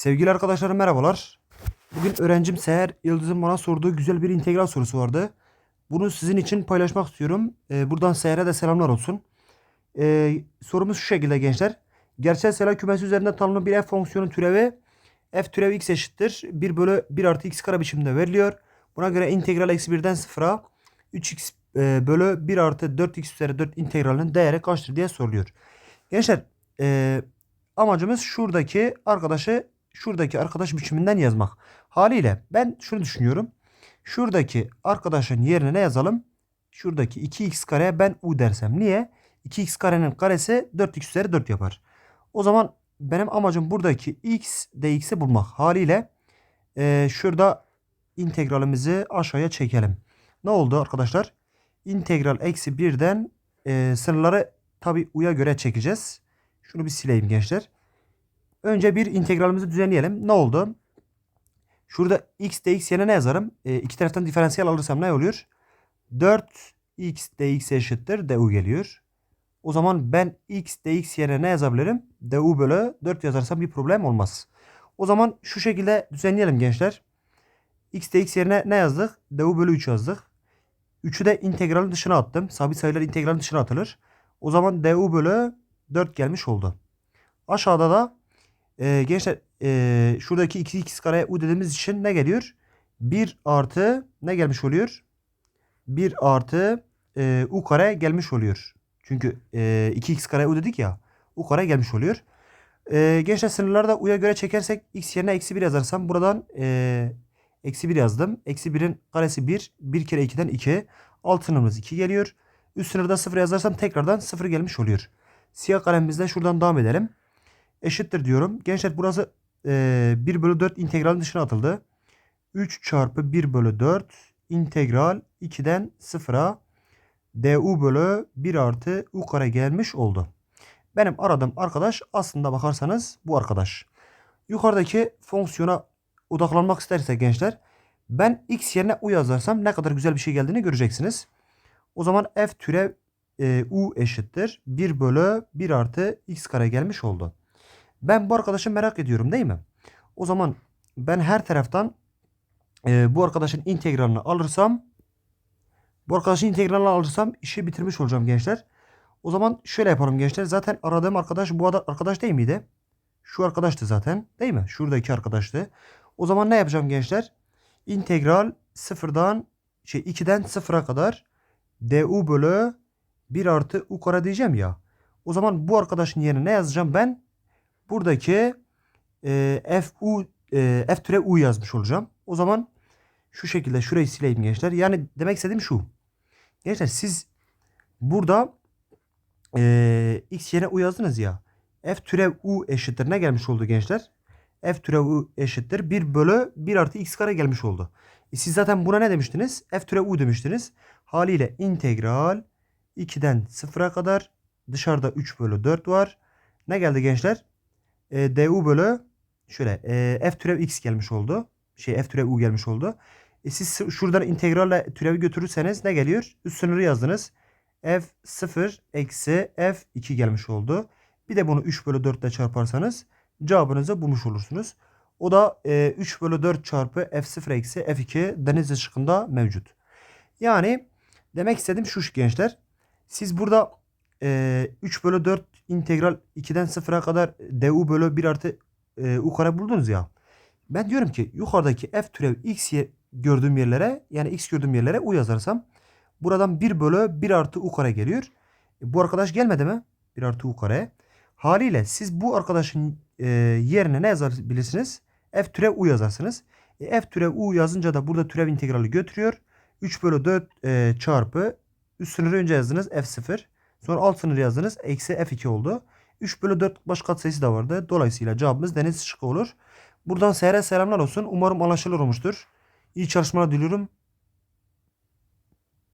Sevgili arkadaşlarım merhabalar. Bugün öğrencim Seher Yıldız'ın bana sorduğu güzel bir integral sorusu vardı. Bunu sizin için paylaşmak istiyorum. Ee, buradan Seher'e de selamlar olsun. Ee, sorumuz şu şekilde gençler. Gerçel sayılar kümesi üzerinde tanımlı bir f fonksiyonu türevi f türevi x eşittir. 1 bölü 1 artı x kare biçiminde veriliyor. Buna göre integral eksi 1'den 0'a 3x e, bölü 1 artı 4x üzeri 4 integralinin değeri kaçtır diye soruluyor. Gençler e, amacımız şuradaki arkadaşı şuradaki arkadaş biçiminden yazmak. Haliyle ben şunu düşünüyorum. Şuradaki arkadaşın yerine ne yazalım? Şuradaki 2x kareye ben u dersem. Niye? 2x karenin karesi 4x üzeri 4 yapar. O zaman benim amacım buradaki x dx'i bulmak. Haliyle e, şurada integralimizi aşağıya çekelim. Ne oldu arkadaşlar? İntegral eksi 1'den e, sınırları tabi u'ya göre çekeceğiz. Şunu bir sileyim gençler. Önce bir integralimizi düzenleyelim. Ne oldu? Şurada x dx yerine ne yazarım? E, iki taraftan diferansiyel alırsam ne oluyor? 4x dx eşittir du geliyor. O zaman ben x dx yerine ne yazabilirim? du bölü 4 yazarsam bir problem olmaz. O zaman şu şekilde düzenleyelim gençler. x dx yerine ne yazdık? du bölü 3 yazdık. 3'ü de integralin dışına attım. Sabit sayılar integralin dışına atılır. O zaman du bölü 4 gelmiş oldu. Aşağıda da e, gençler e, şuradaki 2x kare u dediğimiz için ne geliyor? 1 artı ne gelmiş oluyor? 1 artı e, u kare gelmiş oluyor. Çünkü e, 2x kare u dedik ya. u kare gelmiş oluyor. E, gençler sınırları da u'ya göre çekersek x yerine eksi 1 yazarsam buradan e, eksi 1 yazdım. Eksi 1'in karesi 1. 1 kere 2'den 2. Alt sınırımız 2 geliyor. Üst sınırda 0 yazarsam tekrardan 0 gelmiş oluyor. Siyah kalemimizle şuradan devam edelim. Eşittir diyorum. Gençler burası e, 1 bölü 4 integralin dışına atıldı. 3 çarpı 1 bölü 4 integral 2'den 0'a du bölü 1 artı u kare gelmiş oldu. Benim aradığım arkadaş aslında bakarsanız bu arkadaş. Yukarıdaki fonksiyona odaklanmak isterse gençler ben x yerine u yazarsam ne kadar güzel bir şey geldiğini göreceksiniz. O zaman f türev e, u eşittir 1 bölü 1 artı x kare gelmiş oldu. Ben bu arkadaşı merak ediyorum değil mi? O zaman ben her taraftan e, bu arkadaşın integralini alırsam bu arkadaşın integralini alırsam işi bitirmiş olacağım gençler. O zaman şöyle yapalım gençler. Zaten aradığım arkadaş bu arkadaş değil miydi? Şu arkadaştı zaten değil mi? Şuradaki arkadaştı. O zaman ne yapacağım gençler? İntegral sıfırdan şey 2'den 0'a kadar du bölü 1 artı u kare diyeceğim ya. O zaman bu arkadaşın yerine ne yazacağım ben? Buradaki e, f u e, f türe u yazmış olacağım. O zaman şu şekilde şurayı sileyim gençler. Yani demek istediğim şu. Gençler siz burada e, x yerine u yazdınız ya. f türev u eşittir ne gelmiş oldu gençler? f türev u eşittir 1 bölü 1 artı x kare gelmiş oldu. E siz zaten buna ne demiştiniz? f türev u demiştiniz. Haliyle integral 2'den 0'a kadar dışarıda 3 bölü 4 var. Ne geldi gençler? E, du bölü şöyle e, f türev x gelmiş oldu. Şey f türev u gelmiş oldu. E, siz şuradan integralle türevi götürürseniz ne geliyor? Üst sınırı yazdınız. f 0 eksi f 2 gelmiş oldu. Bir de bunu 3 bölü 4 ile çarparsanız cevabınızı bulmuş olursunuz. O da e, 3 bölü 4 çarpı f0 eksi f2 deniz ışıkında mevcut. Yani demek istediğim şu gençler. Siz burada e, 3 bölü 4 integral 2'den 0'a kadar du bölü 1 artı e, u kare buldunuz ya. Ben diyorum ki yukarıdaki f türev x gördüğüm yerlere yani x gördüğüm yerlere u yazarsam buradan 1 bölü 1 artı u kare geliyor. E, bu arkadaş gelmedi mi? 1 artı u kare. Haliyle siz bu arkadaşın e, yerine ne yazabilirsiniz? f türev u yazarsınız. E, f türev u yazınca da burada türev integrali götürüyor. 3 bölü 4 e, çarpı üst sınırı önce yazdınız f0. Sonra alt sınırı yazdınız. Eksi f2 oldu. 3 bölü 4 baş katsayısı da vardı. Dolayısıyla cevabımız deniz şıkkı olur. Buradan seyrek selamlar olsun. Umarım anlaşılır olmuştur. İyi çalışmalar diliyorum.